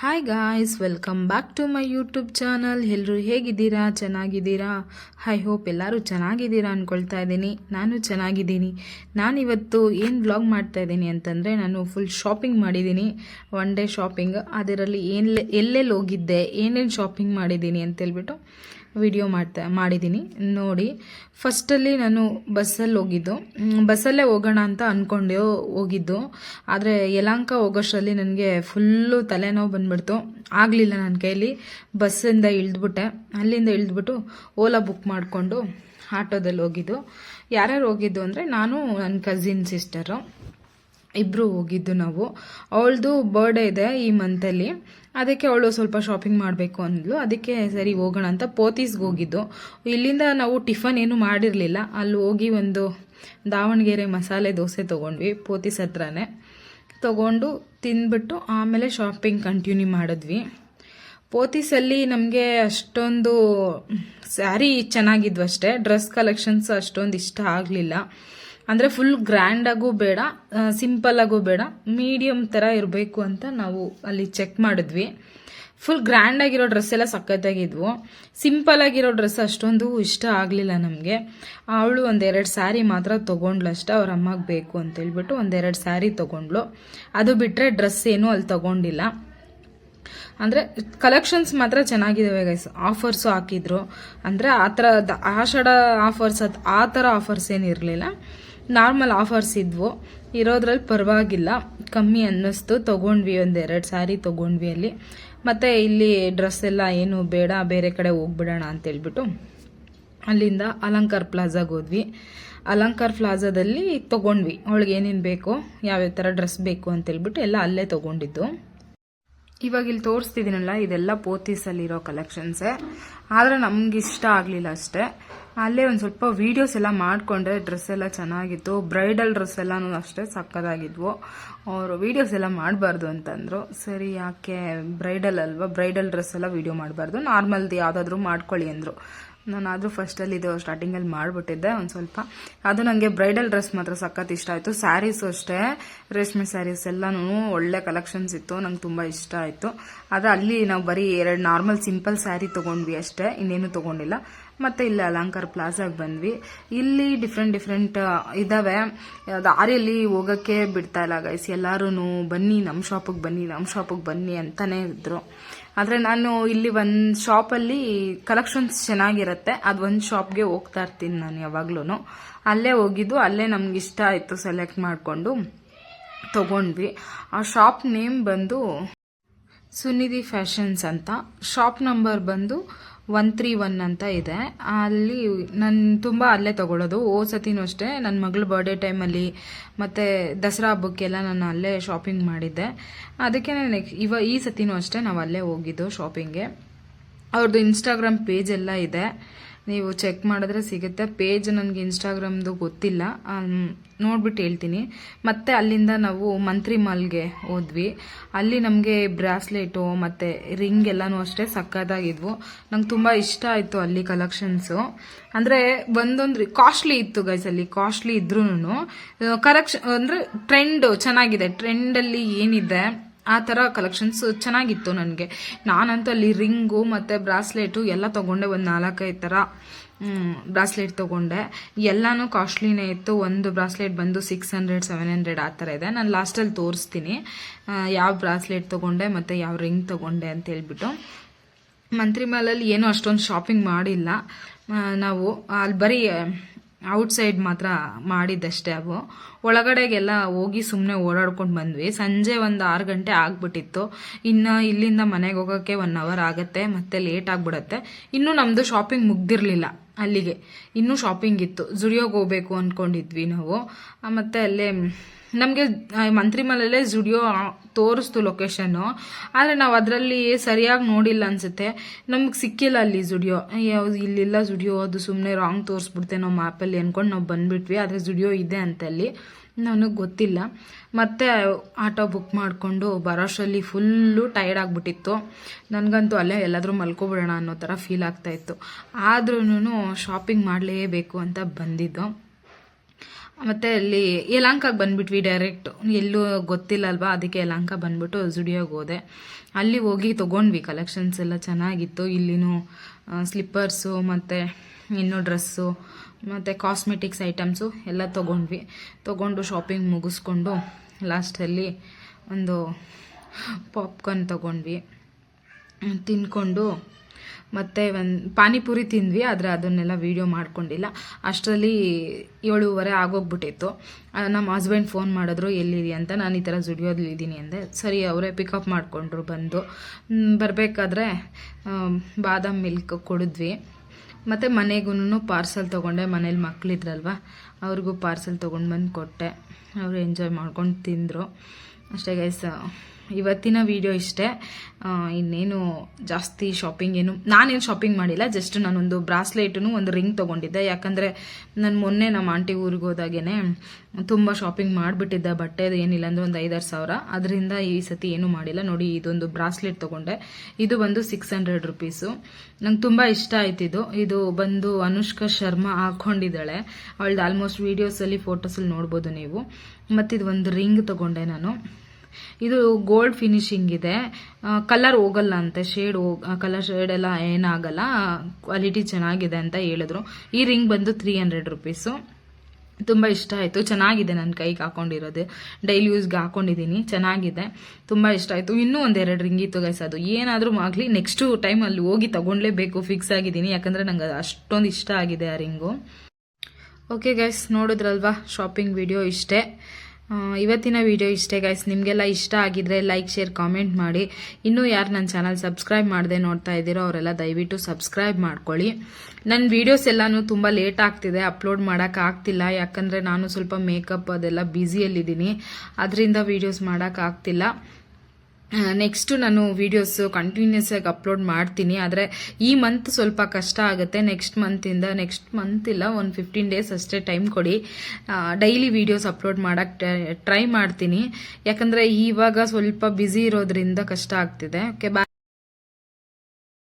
Hi guys welcome back to my YouTube channel ಎಲ್ಲರೂ ಹೇಗಿದ್ದೀರಾ? ಚೆನ್ನಾಗಿದ್ದೀರಾ? ಐ ಹೋಪ್ ಎಲ್ಲರೂ ಚೆನ್ನಾಗಿದ್ದೀರಾ ಅಂದ್ಕೊಳ್ತಾ ಇದ್ದೀನಿ. ನಾನು ಚೆನ್ನಾಗಿದ್ದೀನಿ. ನಾನಿವತ್ತು ಏನು ವ್ಲಾಗ್ ಮಾಡ್ತಾ ಇದ್ದೀನಿ ಅಂತಂದರೆ ನಾನು ಫುಲ್ ಶಾಪಿಂಗ್ ಮಾಡಿದ್ದೀನಿ. ಒನ್ ಡೇ ಶಾಪಿಂಗ್ ಅದರಲ್ಲಿ ಏನ್ ಎಲ್ಲೆಲ್ಲಿ ಹೋಗಿದ್ದೆ? ಏನೇನು ಶಾಪಿಂಗ್ ಮಾಡಿದ್ದೀನಿ ಅಂತೇಳ್ಬಿಟ್ಟು ವಿಡಿಯೋ ಮಾಡ್ತಾ ಮಾಡಿದ್ದೀನಿ ನೋಡಿ ಫಸ್ಟಲ್ಲಿ ನಾನು ಬಸ್ಸಲ್ಲಿ ಹೋಗಿದ್ದು. ಬಸ್ಸಲ್ಲೇ ಹೋಗೋಣ ಅಂತ ಅಂದ್ಕೊಂಡು ಹೋಗಿದ್ದು. ಆದರೆ ಯಲಾಂಕ ಹೋಗೋಷ್ಟರಲ್ಲಿ ನನಗೆ ಫುಲ್ಲು ತಲೆನೋವು ಬಂದ್ಬಿಡ್ತು. ಆಗಲಿಲ್ಲ ನನ್ನ ಕೈಯಲ್ಲಿ ಬಸ್ಸಿಂದ ಇಳಿದ್ಬಿಟ್ಟೆ. ಅಲ್ಲಿಂದ ಇಳಿದ್ಬಿಟ್ಟು ಓಲಾ ಬುಕ್ ಮಾಡಿಕೊಂಡು ಆಟೋದಲ್ಲಿ ಹೋಗಿದ್ದು. ಯಾರ್ಯಾರು ಹೋಗಿದ್ದು ಅಂದರೆ ನಾನು ನನ್ನ ಕಸಿನ್ ಸಿಸ್ಟರು ಇಬ್ಬರು ಹೋಗಿದ್ದು ನಾವು. ಅವಳದು ಬರ್ಡೇ ಇದೆ ಈ ಮಂತಲ್ಲಿ ಅದಕ್ಕೆ ಅವಳು ಸ್ವಲ್ಪ ಶಾಪಿಂಗ್ ಮಾಡಬೇಕು ಅಂದ್ಲು. ಅದಕ್ಕೆ ಸರಿ ಹೋಗೋಣ ಅಂತ ಪೋತೀಸ್ಗೆ ಹೋಗಿದ್ದು. ಇಲ್ಲಿಂದ ನಾವು ಟಿಫನ್ ಏನು ಮಾಡಿರಲಿಲ್ಲ. ಅಲ್ಲಿ ಹೋಗಿ ಒಂದು ದಾವಣಗೆರೆ ಮಸಾಲೆ ದೋಸೆ ತೊಗೊಂಡ್ವಿ ಪೋತೀಸ್ ಹತ್ರನೇ. ತೊಗೊಂಡು ತಿಂದ್ಬಿಟ್ಟು ಆಮೇಲೆ ಶಾಪಿಂಗ್ ಕಂಟಿನ್ಯೂ ಮಾಡಿದ್ವಿ. ಪೋತೀಸಲ್ಲಿ ನಮಗೆ ಅಷ್ಟೊಂದು ಸ್ಯಾರಿ ಚೆನ್ನಾಗಿದ್ವು ಅಷ್ಟೇ. ಡ್ರೆಸ್ ಕಲೆಕ್ಷನ್ಸ್ ಅಷ್ಟೊಂದು ಇಷ್ಟ ಆಗಲಿಲ್ಲ. ಅಂದರೆ ಫುಲ್ ಗ್ರ್ಯಾಂಡಾಗೂ ಬೇಡ ಸಿಂಪಲ್ಲಾಗೂ ಬೇಡ ಮೀಡಿಯಮ್ ಥರ ಇರಬೇಕು ಅಂತ ನಾವು ಅಲ್ಲಿ ಚೆಕ್ ಮಾಡಿದ್ವಿ. ಫುಲ್ ಗ್ರ್ಯಾಂಡ್ ಆಗಿರೋ ಡ್ರೆಸ್ ಎಲ್ಲ ಸಖತ್ತಾಗಿದ್ವು. ಸಿಂಪಲ್ ಆಗಿರೋ ಡ್ರೆಸ್ ಅಷ್ಟೊಂದು ಇಷ್ಟ ಆಗಲಿಲ್ಲ ನಮಗೆ. ಅವಳು ಒಂದೆರಡು ಸ್ಯಾರಿ ಮಾತ್ರ ತೊಗೊಂಡ್ಲಷ್ಟ ಅವ್ರ ಅಮ್ಮಗೆ ಬೇಕು ಅಂತ ಹೇಳ್ಬಿಟ್ಟು ಒಂದೆರಡು ಸ್ಯಾರಿ ತೊಗೊಂಡ್ಳು. ಅದು ಬಿಟ್ಟರೆ ಡ್ರೆಸ್ ಏನೂ ಅಲ್ಲಿ ತೊಗೊಂಡಿಲ್ಲ. ಅಂದರೆ ಕಲೆಕ್ಷನ್ಸ್ ಮಾತ್ರ ಚೆನ್ನಾಗಿದ್ದಾವೆ ಗೈಸ್ ಆಫರ್ಸು ಹಾಕಿದ್ರು. ಅಂದರೆ ಆ ಥರ ದ- ಆಷಾಢ ಆಫರ್ಸ್ ಅದು, ಆ ಥರ ಆಫರ್ಸ್ ಏನಿರಲಿಲ್ಲ ನಾರ್ಮಲ್ ಆಫರ್ಸ್ ಇದ್ವು. ಇರೋದ್ರಲ್ಲಿ ಪರವಾಗಿಲ್ಲ. ಕಮ್ಮಿ ಅನ್ನಿಸ್ತು. ತೊಗೊಂಡ್ವಿ ಒಂದೆರಡು ಸ್ಯಾರಿ ತೊಗೊಂಡ್ವಿ ಅಲ್ಲಿ. ಮತ್ತು ಇಲ್ಲಿ ಡ್ರೆಸ್ ಎಲ್ಲ ಏನು ಬೇಡ, ಬೇರೆ ಕಡೆ ಹೋಗ್ಬಿಡೋಣ ಅಂತೇಳ್ಬಿಟ್ಟು ಅಲ್ಲಿಂದ ಅಲಂಕಾರ್ ಪ್ಲಾಜಾಗೆ ಹೋದ್ವಿ. ಅಲಂಕಾರ್ ಪ್ಲಾಜಾದಲ್ಲಿ ತೊಗೊಂಡ್ವಿ. ಅವಳಿಗೆ ಏನೇನು ಬೇಕೋ, ಯಾವ್ಯಾವ ಥರ ಡ್ರೆಸ್ ಬೇಕು ಅಂತೇಳ್ಬಿಟ್ಟು ಎಲ್ಲ ಅಲ್ಲೇ ತೊಗೊಂಡಿದ್ದು. ಇವಾಗ ಇಲ್ಲಿ ತೋರಿಸ್ತಿದ್ದೀನಲ್ಲ, ಇದೆಲ್ಲ ಪೋತೀಸಲ್ಲಿರೋ ಕಲೆಕ್ಷನ್ಸೇ ಆದರೆ ನಮ್ಗೆ ಇಷ್ಟ ಆಗಲಿಲ್ಲ ಅಷ್ಟೇ. ಅಲ್ಲೇ ಒಂದು ಸ್ವಲ್ಪ ವೀಡಿಯೋಸ್ ಎಲ್ಲ ಮಾಡಿಕೊಂಡ್ರೆ ಡ್ರೆಸ್ ಎಲ್ಲ ಚೆನ್ನಾಗಿತ್ತು. ಬ್ರೈಡಲ್ ಡ್ರೆಸ್ ಎಲ್ಲನೂ ಅಷ್ಟೇ ಸಕ್ಕದಾಗಿದ್ವು. ಅವರು ವೀಡಿಯೋಸ್ ಎಲ್ಲ ಮಾಡಬಾರ್ದು ಅಂತಂದರು. ಸರಿ, ಯಾಕೆ ಬ್ರೈಡಲ್ ಅಲ್ವಾ? ಬ್ರೈಡಲ್ ಡ್ರೆಸ್ ಎಲ್ಲ ವೀಡಿಯೋ ಮಾಡಬಾರ್ದು. ನಾರ್ಮಲ್ದು ಯಾವುದಾದ್ರೂ ಮಾಡ್ಕೊಳ್ಳಿ ಅಂದರು. ನಾನಾದರೂ ಫಸ್ಟಲ್ಲಿ ಇದು ಸ್ಟಾರ್ಟಿಂಗಲ್ಲಿ ಮಾಡಿಬಿಟ್ಟಿದ್ದೆ ಒಂದು ಸ್ವಲ್ಪ. ಅದು ನನಗೆ ಬ್ರೈಡಲ್ ಡ್ರೆಸ್ ಮಾತ್ರ ಸಖತ್ ಇಷ್ಟ ಆಯಿತು. ಸ್ಯಾರೀಸು ಅಷ್ಟೇ. ರೇಷ್ಮೆ ಸ್ಯಾರೀಸ್ ಎಲ್ಲನೂ ಒಳ್ಳೆ ಕಲೆಕ್ಷನ್ಸ್ ಇತ್ತು. ನಂಗೆ ತುಂಬ ಇಷ್ಟ ಆಯಿತು. ಆದರೆ ಅಲ್ಲಿ ನಾವು ಬರೀ ಎರಡು ನಾರ್ಮಲ್ ಸಿಂಪಲ್ ಸ್ಯಾರಿ ತೊಗೊಂಡ್ವಿ ಅಷ್ಟೇ. ಇನ್ನೇನು ತೊಗೊಂಡಿಲ್ಲ. ಮತ್ತು ಇಲ್ಲಿ ಅಲಂಕಾರ ಪ್ಲಾಜಾಗೆ ಬಂದ್ವಿ. ಇಲ್ಲಿ ಡಿಫ್ರೆಂಟ್ ಡಿಫ್ರೆಂಟ್ ಇದ್ದಾವೆ ದಾರಿಯಲ್ಲಿ ಹೋಗೋಕ್ಕೆ ಬಿಡ್ತಾ ಇಲ್ಲ ಗೈಸ್ ಎಲ್ಲರೂ ಬನ್ನಿ ನಮ್ಮ ಶಾಪಿಗೆ ಬನ್ನಿ ನಮ್ಮ ಶಾಪಿಗೆ ಬನ್ನಿ ಅಂತಾನೆ ಇದ್ರು. ಆದರೆ ನಾನು ಇಲ್ಲಿ ಒಂದು ಶಾಪಲ್ಲಿ ಕಲೆಕ್ಷನ್ಸ್ ಚೆನ್ನಾಗಿರುತ್ತೆ. ಅದು ಒಂದು ಶಾಪ್ಗೆ ಹೋಗ್ತಾ ಇರ್ತೀನಿ ನಾನು ಯಾವಾಗ್ಲೂ ಅಲ್ಲೇ ಹೋಗಿದ್ದು, ಅಲ್ಲೇ ನಮ್ಗೆ ಇಷ್ಟ ಆಯಿತು ಸೆಲೆಕ್ಟ್ ಮಾಡಿಕೊಂಡು ತಗೊಂಡ್ವಿ. ಆ ಶಾಪ್ ನೇಮ್ ಬಂದು ಸುನಿಧಿ ಫ್ಯಾಷನ್ಸ್ ಅಂತ. ಶಾಪ್ ನಂಬರ್ ಬಂದು ಒನ್ ತ್ರೀ ಒನ್ ಅಂತ ಇದೆ. ಅಲ್ಲಿ ನಾನು ತುಂಬ ಅಲ್ಲೇ ತಗೊಳ್ಳೋದು ಓ ಸತಿನೂ ಅಷ್ಟೇ ನನ್ನ ಮಗಳ ಬರ್ಡೇ ಟೈಮಲ್ಲಿ ಮತ್ತು ದಸರಾ ಹಬ್ಬಕ್ಕೆಲ್ಲ ನಾನು ಅಲ್ಲೇ ಶಾಪಿಂಗ್ ಮಾಡಿದ್ದೆ. ಅದಕ್ಕೆ ನೆಕ್ಸ್ಟ್ ಇವ ಈ ಸತಿನೂ ಅಷ್ಟೇ ನಾವು ಅಲ್ಲೇ ಹೋಗಿದ್ದು ಶಾಪಿಂಗ್ಗೆ ಅವ್ರದ್ದು ಇನ್ಸ್ಟಾಗ್ರಾಮ್ ಪೇಜ್ ಎಲ್ಲ ಇದೆ. ನೀವು ಚೆಕ್ ಮಾಡಿದ್ರೆ ಸಿಗುತ್ತೆ. ಪೇಜ್ ನನಗೆ ಇನ್ಸ್ಟಾಗ್ರಾಮ್ದು ಗೊತ್ತಿಲ್ಲ. ನೋಡ್ಬಿಟ್ಟು ಹೇಳ್ತೀನಿ. ಮತ್ತೆ ಅಲ್ಲಿಂದ ನಾವು ಮಂತ್ರಿ ಮಾಲ್ಗೆ ಹೋದ್ವಿ. ಅಲ್ಲಿ ನಮಗೆ ಬ್ರಾಸ್ಲೆಟು ಮತ್ತು ರಿಂಗ್ ಎಲ್ಲನೂ ಅಷ್ಟೇ ಸಕ್ಕತ್ತಾಗಿದ್ವು. ನಂಗೆ ತುಂಬ ಇಷ್ಟ ಆಯಿತು ಅಲ್ಲಿ ಕಲೆಕ್ಷನ್ಸು. ಅಂದರೆ ಒಂದೊಂದು ಕಾಸ್ಟ್ಲಿ ಇತ್ತು ಗೈಸ್ ಅಲ್ಲಿ ಕಾಸ್ಟ್ಲಿ ಇದ್ರೂ ಕರೆಕ್ಷನ್ ಅಂದರೆ ಟ್ರೆಂಡು ಚೆನ್ನಾಗಿದೆ. ಟ್ರೆಂಡಲ್ಲಿ ಏನಿದೆ? ಆ ಥರ ಕಲೆಕ್ಷನ್ಸ್ ಚೆನ್ನಾಗಿತ್ತು ನನಗೆ. ನಾನಂತೂ ಅಲ್ಲಿ ರಿಂಗು ಮತ್ತು ಬ್ರಾಸ್ಲೆಟು ಎಲ್ಲ ತೊಗೊಂಡೆ, ಒಂದು ನಾಲ್ಕೈದು ಥರ ಬ್ರಾಸ್ಲೆಟ್ ತೊಗೊಂಡೆ. ಎಲ್ಲನೂ ಕಾಸ್ಟ್ಲಿನೇ ಇತ್ತು. ಒಂದು ಬ್ರಾಸ್ಲೆಟ್ ಬಂದು ಸಿಕ್ಸ್ ಹಂಡ್ರೆಡ್ ಸೆವೆನ್ ಹಂಡ್ರೆಡ್ ಆ ಥರ ಇದೆ. ನಾನು ಲಾಸ್ಟಲ್ಲಿ ತೋರಿಸ್ತೀನಿ. ಯಾವ ಬ್ರಾಸ್ಲೆಟ್ ತೊಗೊಂಡೆ ಮತ್ತು ಯಾವ ರಿಂಗ್ ತೊಗೊಂಡೆ ಅಂತ ಹೇಳ್ಬಿಟ್ಟು. ಮಂತ್ರಿ ಮಾಲಲ್ಲಿ ಏನೂ ಅಷ್ಟೊಂದು ಶಾಪಿಂಗ್ ಮಾಡಿಲ್ಲ. ನಾವು, ಅಲ್ಲಿ ಬರೀ ಔಟ್ಸೈಡ್ ಮಾತ್ರ ಮಾಡಿದ್ದಷ್ಟೇ ಅವು ಒಳಗಡೆಗೆಲ್ಲ ಹೋಗಿ ಸುಮ್ಮನೆ ಓಡಾಡ್ಕೊಂಡು ಬಂದ್ವಿ. ಸಂಜೆ ಒಂದು ಆರು ಗಂಟೆ ಆಗ್ಬಿಟ್ಟಿತ್ತು. ಇನ್ನು ಇಲ್ಲಿಂದ ಮನೆಗೆ ಹೋಗೋಕ್ಕೆ ಒನ್ ಅವರ್ ಆಗುತ್ತೆ, ಮತ್ತೆ ಲೇಟ್ ಆಗಿಬಿಡತ್ತೆ. ಇನ್ನೂ ನಮ್ಮದು ಶಾಪಿಂಗ್ ಮುಗ್ದಿರಲಿಲ್ಲ. ಅಲ್ಲಿಗೆ. ಇನ್ನೂ ಶಾಪಿಂಗ್ ಇತ್ತು. ಜುಡಿಯೋಗೆ ಹೋಗ್ಬೇಕು ಅಂದ್ಕೊಂಡಿದ್ವಿ ನಾವು. ಮತ್ತು ಅಲ್ಲೇ, ನಮಗೆ ಮಂತ್ರಿ ಮಲಲ್ಲೇ ಜುಡಿಯೋ ತೋರಿಸ್ತು ಲೊಕೇಶನ್ನು ಆದರೆ ನಾವು ಅದರಲ್ಲಿ ಸರಿಯಾಗಿ ನೋಡಿಲ್ಲ ಅನಿಸುತ್ತೆ. ನಮ್ಗೆ ಸಿಕ್ಕಿಲ್ಲ ಅಲ್ಲಿ ಜುಡಿಯೋ. ಇಲ್ಲಿಲ್ಲ ಜುಡಿಯೋ, ಅದು ಸುಮ್ಮನೆ ರಾಂಗ್ ತೋರಿಸ್ಬಿಡ್ತೇವೆ ನಾವು ಮ್ಯಾಪಲ್ಲಿ ಅಂದ್ಕೊಂಡು ನಾವು ಬಂದ್ಬಿಟ್ವಿ. ಆದರೆ ಜುಡಿಯೋ ಇದೆ ಅಂತ ಅಲ್ಲಿ. ನನಗೆ ಗೊತ್ತಿಲ್ಲ. ಮತ್ತೆ ಆಟೋ ಬುಕ್ ಮಾಡಿಕೊಂಡು ಬರೋಷಲ್ಲಿ ಫುಲ್ಲು ಟೈರ್ಡ್ ಆಗಿಬಿಟ್ಟಿತ್ತು. ನನಗಂತೂ ಅಲ್ಲೇ ಎಲ್ಲಾದರೂ ಮಲ್ಕೊಬಿಡೋಣ ಅನ್ನೋ ಥರ ಫೀಲ್ ಆಗ್ತಾಯಿತ್ತು ಆದ್ರೂ ಶಾಪಿಂಗ್ ಮಾಡಲೇಬೇಕು ಅಂತ ಬಂದಿದ್ದು. ಮತ್ತು ಅಲ್ಲಿ ಯಲಾಂಕಾಗೆ ಬಂದ್ಬಿಟ್ವಿ ಡೈರೆಕ್ಟ್. ಎಲ್ಲೂ ಗೊತ್ತಿಲ್ಲ ಅಲ್ವಾ ಅದಕ್ಕೆ ಯಲಾಂಕ ಬಂದ್ಬಿಟ್ಟು ಜುಡಿಯೋಗೆ ಹೋದೆ. ಅಲ್ಲಿ ಹೋಗಿ ತೊಗೊಂಡ್ವಿ ಕಲೆಕ್ಷನ್ಸ್ ಎಲ್ಲ ಚೆನ್ನಾಗಿತ್ತು. ಇಲ್ಲಿನೂ ಸ್ಲಿಪ್ಪರ್ಸು ಮತ್ತು ಇನ್ನೂ ಡ್ರೆಸ್ಸು, ಮತ್ತು ಕಾಸ್ಮೆಟಿಕ್ಸ್ ಐಟಮ್ಸು ಎಲ್ಲ ತೊಗೊಂಡ್ವಿ. ತೊಗೊಂಡು ಶಾಪಿಂಗ್ ಮುಗಿಸ್ಕೊಂಡು ಲಾಸ್ಟಲ್ಲಿ ಒಂದು ಪಾಪ್ಕಾರ್ನ್ ತೊಗೊಂಡ್ವಿ. ತಿನ್ಕೊಂಡು ಮತ್ತು ಒಂದು ಪಾನಿಪುರಿ ತಿಂದ್ವಿ, ಆದರೆ ಅದನ್ನೆಲ್ಲ ವೀಡಿಯೋ ಮಾಡ್ಕೊಂಡಿಲ್ಲ. ಅಷ್ಟರಲ್ಲಿ ಏಳುವರೆ ಆಗೋಗ್ಬಿಟ್ಟಿತ್ತು. ನಮ್ಮ ಹಸ್ಬೆಂಡ್ ಫೋನ್ ಮಾಡಿದ್ರು ಎಲ್ಲಿದೆ ಅಂತ, ನಾನು ಈ ಥರ ಇದ್ದೀನಿ ಅಂದೆ. ಸರಿ, ಅವರೇ ಪಿಕಪ್ ಮಾಡಿಕೊಂಡ್ರು ಬಂದು. ಬರಬೇಕಾದ್ರೆ ಬಾದಾಮ್ ಮಿಲ್ಕ್ ಕುಡಿದ್ವಿ. ಮತ್ತು ಮನೆಗೂ ಪಾರ್ಸಲ್ ತೊಗೊಂಡೆ. ಮನೇಲಿ ಮಕ್ಕಳಿದ್ರಲ್ವ ಅವ್ರಿಗೂ ಪಾರ್ಸಲ್ ತೊಗೊಂಡು ಬಂದು ಕೊಟ್ಟೆ. ಅವರು ಎಂಜಾಯ್ ಮಾಡ್ಕೊಂಡು ತಿಂದರು. ಅಷ್ಟೇ ಗೈಸ್ ಇವತ್ತಿನ ವಿಡಿಯೋ ಇಷ್ಟೇ. ಇನ್ನೇನು ಜಾಸ್ತಿ ಶಾಪಿಂಗ್ ಏನು ನಾನೇನು ಶಾಪಿಂಗ್ ಮಾಡಿಲ್ಲ ಜಸ್ಟ್ ನಾನೊಂದು ಬ್ರಾಸ್ಲೆಟು ಒಂದು ರಿಂಗ್ ತೊಗೊಂಡಿದ್ದೆ. ಯಾಕಂದರೆ ನಾನು ಮೊನ್ನೆ ನಮ್ಮ ಆಂಟಿ ಊರಿಗೆ ಹೋದಾಗೇ ತುಂಬ ಶಾಪಿಂಗ್ ಮಾಡಿಬಿಟ್ಟಿದ್ದೆ ಬಟ್ಟೆದು ಏನಿಲ್ಲ ಅಂದರೆ ಒಂದು ಐದಾರು ಸಾವಿರ. ಅದರಿಂದ ಈ ಸತಿ ಏನೂ ಮಾಡಿಲ್ಲ. ನೋಡಿ, ಇದೊಂದು ಬ್ರಾಸ್ಲೆಟ್ ತೊಗೊಂಡೆ. ಇದು ಬಂದು ಸಿಕ್ಸ್ ಹಂಡ್ರೆಡ್ ರುಪೀಸು ನಂಗೆ ತುಂಬ ಇಷ್ಟ ಆಯ್ತಿದ್ದು ಇದು. ಬಂದು ಅನುಷ್ಕಾ ಶರ್ಮಾ ಹಾಕ್ಕೊಂಡಿದ್ದಾಳೆ ಅವಳ್ದು ಆಲ್ಮೋಸ್ಟ್ ವೀಡಿಯೋಸಲ್ಲಿ ಫೋಟೋಸಲ್ಲಿ ನೋಡ್ಬೋದು ನೀವು. ಮತ್ತಿದು ಒಂದು ರಿಂಗ್ ತೊಗೊಂಡೆ ನಾನು. ಇದು ಗೋಲ್ಡ್ ಫಿನಿಶಿಂಗ್ ಇದೆ. ಕಲರ್ ಹೋಗಲ್ಲ ಅಂತೆ ಶೇಡ್ ಕಲರ್ ಶೇಡ್ ಎಲ್ಲ ಏನಾಗಲ್ಲ. ಕ್ವಾಲಿಟಿ ಚೆನ್ನಾಗಿದೆ ಅಂತ ಹೇಳಿದ್ರು. ಈ ರಿಂಗ್ ಬಂದು ತ್ರೀ ಹಂಡ್ರೆಡ್ ರುಪೀಸು ತುಂಬ ಇಷ್ಟ ಆಯಿತು. ಚೆನ್ನಾಗಿದೆ ನನ್ನ ಕೈಗೆ ಹಾಕೊಂಡಿರೋದು. ಡೈಲಿ ಯೂಸ್ಗೆ ಹಾಕೊಂಡಿದ್ದೀನಿ ಚೆನ್ನಾಗಿದೆ. ತುಂಬ ಇಷ್ಟ ಆಯಿತು. ಇನ್ನೂ ಒಂದೆರಡು ರಿಂಗ್ ಇತ್ತು ಗೈಸ್ ಅದು. ಏನಾದರೂ ಆಗಲಿ ನೆಕ್ಸ್ಟು ಟೈಮ್ ಅಲ್ಲಿ ಹೋಗಿ ತೊಗೊಳ್ಲೇಬೇಕು ಫಿಕ್ಸ್ ಆಗಿದ್ದೀನಿ ಯಾಕಂದರೆ ನಂಗೆ ಅಷ್ಟೊಂದು ಇಷ್ಟ ಆಗಿದೆ ಆ ರಿಂಗು ಓಕೆ ಗೈಸ್ ನೋಡಿದ್ರಲ್ವಾ? ಶಾಪಿಂಗ್ ವಿಡಿಯೋ ಇಷ್ಟೇ. ಇವತ್ತಿನ ವಿಡಿಯೋ ಇಷ್ಟೇ ಗೈಸ್ ನಿಮಗೆಲ್ಲ ಇಷ್ಟ ಆಗಿದ್ರೆ ಲೈಕ್ ಶೇರ್ ಕಾಮೆಂಟ್ ಮಾಡಿ. ಇನ್ನೂ ಯಾರು ನನ್ನ ಚಾನಲ್ ಸಬ್ಸ್ಕ್ರೈಬ್ ಮಾಡದೆ ನೋಡ್ತಾ ಇದ್ದೀರೋ ಅವರೆಲ್ಲ ದಯವಿಟ್ಟು ಸಬ್ಸ್ಕ್ರೈಬ್ ಮಾಡ್ಕೊಳ್ಳಿ. ನನ್ನ ವೀಡಿಯೋಸ್ ಎಲ್ಲನೂ ತುಂಬ ಲೇಟ್ ಆಗ್ತಿದೆ ಅಪ್ಲೋಡ್ ಮಾಡೋಕೆ ಆಗ್ತಿಲ್ಲ. ಯಾಕಂದರೆ ನಾನು ಸ್ವಲ್ಪ ಮೇಕಪ್ ಅದೆಲ್ಲ ಬ್ಯುಸಿಯಲ್ಲಿದ್ದೀನಿ ಅದರಿಂದ ವೀಡಿಯೋಸ್ ಮಾಡೋಕ್ಕಾಗ್ತಿಲ್ಲ ನೆಕ್ಸ್ಟು ನಾನು ವೀಡಿಯೋಸು ಕಂಟಿನ್ಯೂಸ್ ಆಗಿ ಅಪ್ಲೋಡ್ ಮಾಡ್ತೀನಿ. ಆದರೆ ಈ ಮಂತ್ ಸ್ವಲ್ಪ ಕಷ್ಟ ಆಗುತ್ತೆ. ನೆಕ್ಸ್ಟ್ ಮಂತಿಂದ ನೆಕ್ಸ್ಟ್ ಮಂತ್ ಇಲ್ಲ, ಒಂದು ಫಿಫ್ಟೀನ್ ಡೇಸ್ ಅಷ್ಟೇ ಟೈಮ್ ಕೊಡಿ. ಡೈಲಿ ವೀಡಿಯೋಸ್ ಅಪ್ಲೋಡ್ ಮಾಡೋಕ್ಕೆ ಟ್ರೈ ಮಾಡ್ತೀನಿ. ಯಾಕಂದರೆ ಇವಾಗ ಸ್ವಲ್ಪ ಬ್ಯುಸಿ ಇರೋದ್ರಿಂದ ಕಷ್ಟ ಆಗ್ತಿದೆ. Okay bye